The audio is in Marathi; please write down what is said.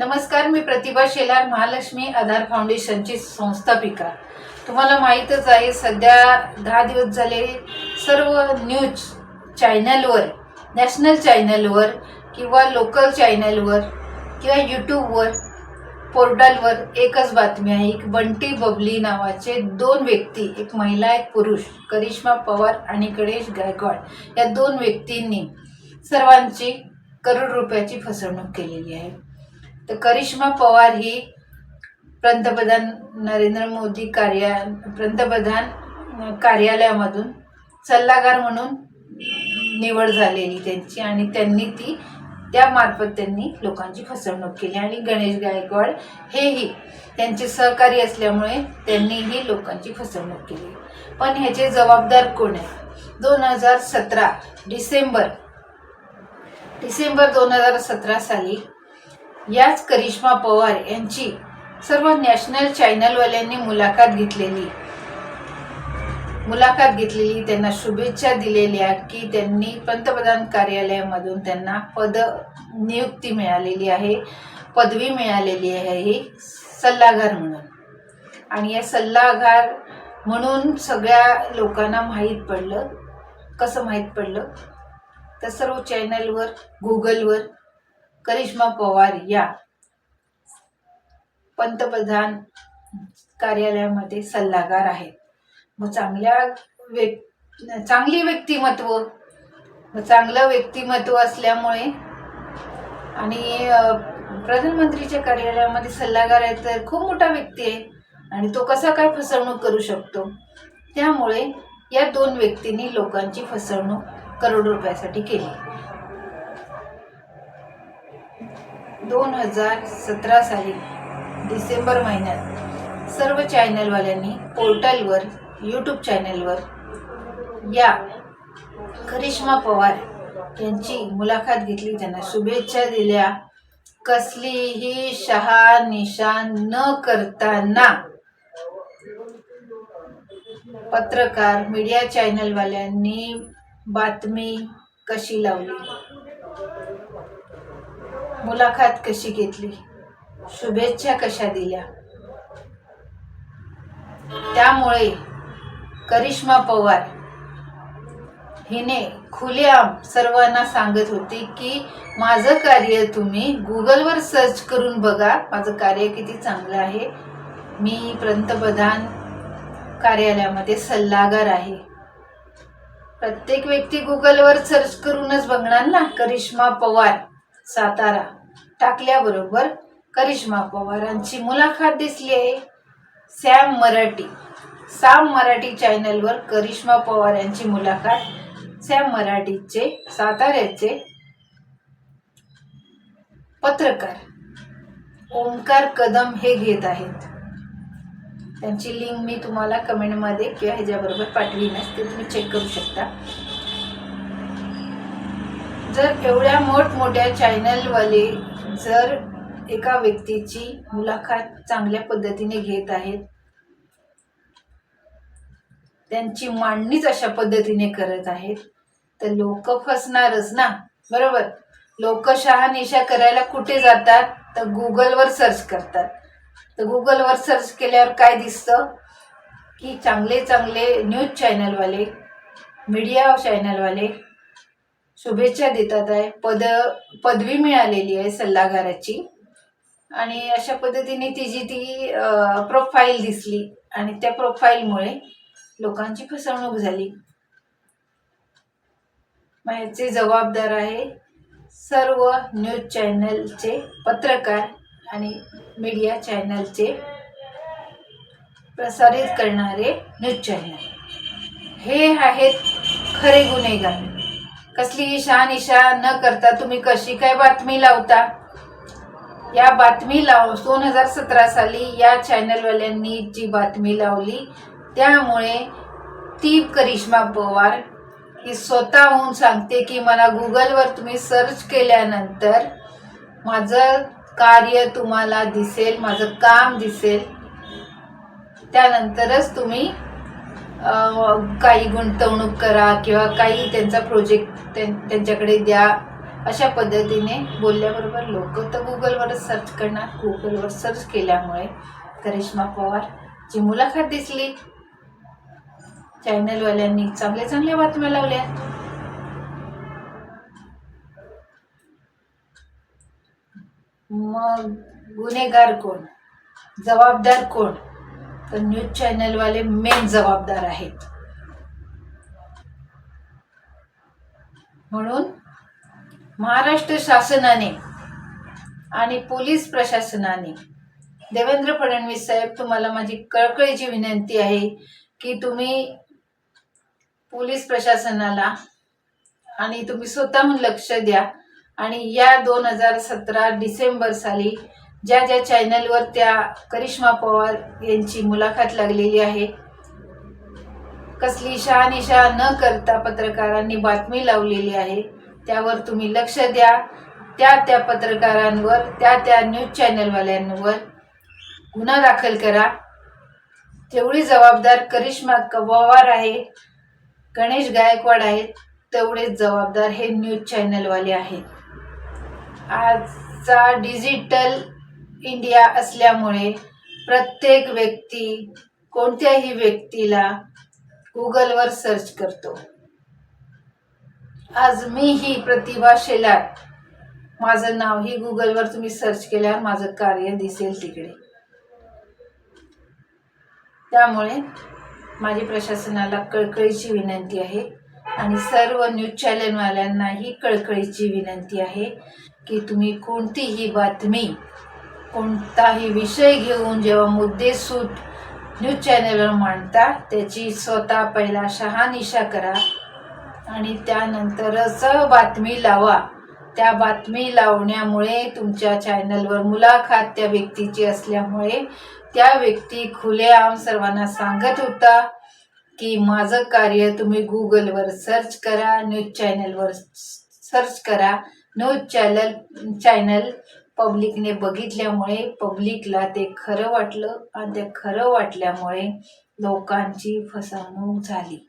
नमस्कार मी प्रतिभा शेलार महालक्ष्मी आधार फाउंडेशनची संस्थापिका. तुम्हाला माहीतच आहे सध्या दहा दिवस झाले सर्व न्यूज चॅनलवर नॅशनल चॅनलवर किंवा लोकल चॅनलवर किंवा यूट्यूबवर पोर्टलवर एकच बातमी आहे एक बंटी बबली नावाचे दोन व्यक्ती एक महिला एक पुरुष करिश्मा पवार आणि गणेश गायकवाड या दोन व्यक्तींनी सर्वांची करोड रुपयाची फसवणूक केलेली आहे. तर करिश्मा पवार ही पंतप्रधान नरेंद्र मोदी कार्या पंतप्रधान कार्यालयामधून सल्लागार म्हणून निवड झालेली त्यांची आणि त्यांनी ती त्यामार्फत त्यांनी लोकांची फसवणूक केली. आणि गणेश गायकवाड हेही त्यांचे सहकारी असल्यामुळे त्यांनीही लोकांची फसवणूक केली. पण ह्याचे जबाबदार कोण आहे दोन हजार सतरा डिसेंबर डिसेंबर दोन हजार सतरा साली याच करिश्मा पवार यांची सर्व नॅशनल चॅनलवाल्यांनी मुलाखत घेतलेली. मुलाखत घेतलेली त्यांना शुभेच्छा दिलेल्या की त्यांनी पंतप्रधान कार्यालयामधून त्यांना पद नियुक्ती मिळालेली आहे पदवी मिळालेली आहे ही सल्लागार म्हणून. आणि या सल्लागार म्हणून सगळ्या लोकांना माहीत पडलं. कसं माहीत पडलं? तर सर्व चॅनलवर गुगलवर करिश्मा पवार या पंतप्रधान कार्यालयामध्ये सल्लागार आहेत. मग चांगल्या व्यक् चांगली व्यक्तिमत्व चांगलं व्यक्तिमत्व असल्यामुळे आणि प्रधानमंत्रीच्या कार्यालयामध्ये सल्लागार आहे तर खूप मोठा व्यक्ती आहे आणि तो कसा काय फसवणूक करू शकतो? त्यामुळे या दोन व्यक्तींनी लोकांची फसवणूक करोड रुपयासाठी केली. दोन हजार सतरा साली डिसेंबर महिन्यात सर्व चॅनलवाल्यांनी पोर्टलवर यूट्यूब चॅनलवर या करिश्मा पवार यांची मुलाखत घेतली. त्यांना शुभेच्छा दिल्या. कसलीही शहा निशान न करताना पत्रकार मीडिया चॅनलवाल्यांनी बातमी कशी लावली? मुलाखत कशी घेतली? शुभेच्छा कशा दिल्या? त्यामुळे करिश्मा पवार हिने खुलेआम सर्वांना सांगत होती की माझं कार्य तुम्ही गुगलवर सर्च करून बघा. माझं कार्य किती चांगलं आहे. मी पंतप्रधान कार्यालयामध्ये सल्लागार आहे. प्रत्येक व्यक्ती गुगलवर सर्च करूनच बघणार ना? करिश्मा पवार. सातारा टाकल्याबरोबर करिश्मा पवारांची मुलाखत दिसली आहे. सॅम मराठी. साम मराठी चॅनलवर करिश्मा पवार यांची मुलाखत. सॅम मराठीचे साताऱ्याचे पत्रकार. ओंकार कदम हे घेत आहेत. त्यांची लिंक मी तुम्हाला कमेंटमध्ये किंवा ह्याच्याबरोबर पाठवीनच ते तुम्ही चेक करू शकता. जर एवढ्या मोठमोठ्या चॅनलवाले जर एका व्यक्तीची मुलाखत चांगल्या पद्धतीने घेत आहेत त्यांची मांडणीच अशा पद्धतीने करत आहेत तर लोक फसणारच ना? बरोबर? लोक शहानिशा करायला कुठे जातात? तर गुगलवर सर्च करतात. तर गुगलवर सर्च केल्यावर काय दिसतं? की चांगले चांगले न्यूज चॅनलवाले मीडिया चॅनलवाले शुभेच्छा देतात आहे. पद पदवी मिळालेली आहे सल्लागाराची. आणि अशा पद्धतीने तिची ती प्रोफाईल दिसली. आणि त्या प्रोफाईलमुळे लोकांची फसवणूक झाली. मग ह्याचे जबाबदार आहे. सर्व न्यूज चॅनलचे पत्रकार आणि मीडिया चॅनलचे प्रसारित करणारे न्यूज चॅनल. हे आहेत खरे गुन्हेगार. कसली शहानिशा न करता तुम्ही कशी काय बातमी लावता? या बातमी लाव दोन हजार सतरा साली या चॅनलवाल्यांनी जी बातमी लावली त्यामुळे ती करिश्मा पवार ही स्वतःहून सांगते की मला गुगलवर तुम्ही सर्च केल्यानंतर माझं कार्य तुम्हाला दिसेल माझं काम दिसेल. त्यानंतरच तुम्ही काही गुंतवणूक करा किंवा काही त्यांचा प्रोजेक्ट त्यांच्याकडे द्या. अशा पद्धतीने बोलल्याबरोबर लोक तर गुगलवरच सर्च करणार. गुगलवर सर्च केल्यामुळे करिश्मा पवारची मुलाखत दिसली. चॅनलवाल्यांनी चांगल्या चांगल्या बातम्या लावल्या. मग गुन्हेगार कोण? जबाबदार कोण? तर न्यूज चॅनलवाले मेन जबाबदार आहेत. म्हणून महाराष्ट्र शासनाने आणि पोलीस प्रशासनाने देवेंद्र फडणवीस साहेब तुम्हाला माझी कळकळीची विनंती आहे की तुम्ही पोलीस प्रशासनाला आणि तुम्ही स्वतःहून लक्ष द्या. आणि या दोन हजार सतरा डिसेंबर साली ज्या ज्या चॅनलवर त्या करिश्मा पवार यांची मुलाखत लागलेली आहे कसली शहानिशा न करता पत्रकारांनी बातमी लावलेली आहे त्यावर तुम्ही लक्ष द्या. त्या त्या पत्रकारांवर त्या त्या न्यूज चॅनलवाल्यांवर गुन्हा दाखल करा. तेवढी जबाबदार करिश्मा पवार आहे गणेश गायकवाड आहेत तेवढेच जबाबदार हे न्यूज चॅनलवाले आहेत. आजचा डिजिटल इंडिया असल्यामुळे प्रत्येक व्यक्ती कोणत्याही व्यक्तीला गुगलवर सर्च करतो. आज मी ही प्रतिभा शेलार. माझं नाव ही गुगलवर तुम्ही सर्च केल्यावर माझं कार्य दिसेल तिकडे. त्यामुळे माझी प्रशासनाला कळकळीची विनंती आहे आणि सर्व न्यूज चॅनलवाल्यांनाही कळकळीची विनंती आहे की तुम्ही कोणतीही बातमी कोणताही विषय घेऊन जेव्हा मुद्देसूद न्यूज चॅनलवर मांडता त्याची स्वतः पहिला शहानिशा करा आणि त्यानंतरच बातमी लावा. त्या बातमी लावण्यामुळे तुमच्या चॅनलवर मुलाखत त्या व्यक्तीची असल्यामुळे त्या व्यक्ती खुलेआम सर्वांना सांगत होता की माझं कार्य तुम्ही गुगलवर सर्च करा न्यूज चॅनलवर सर्च करा न्यूज चॅनल चॅनल पब्लिकने बघितल्यामुळे पब्लिकला ते खरं वाटलं आणि ते खरं वाटल्यामुळे लोकांची फसवणूक झाली.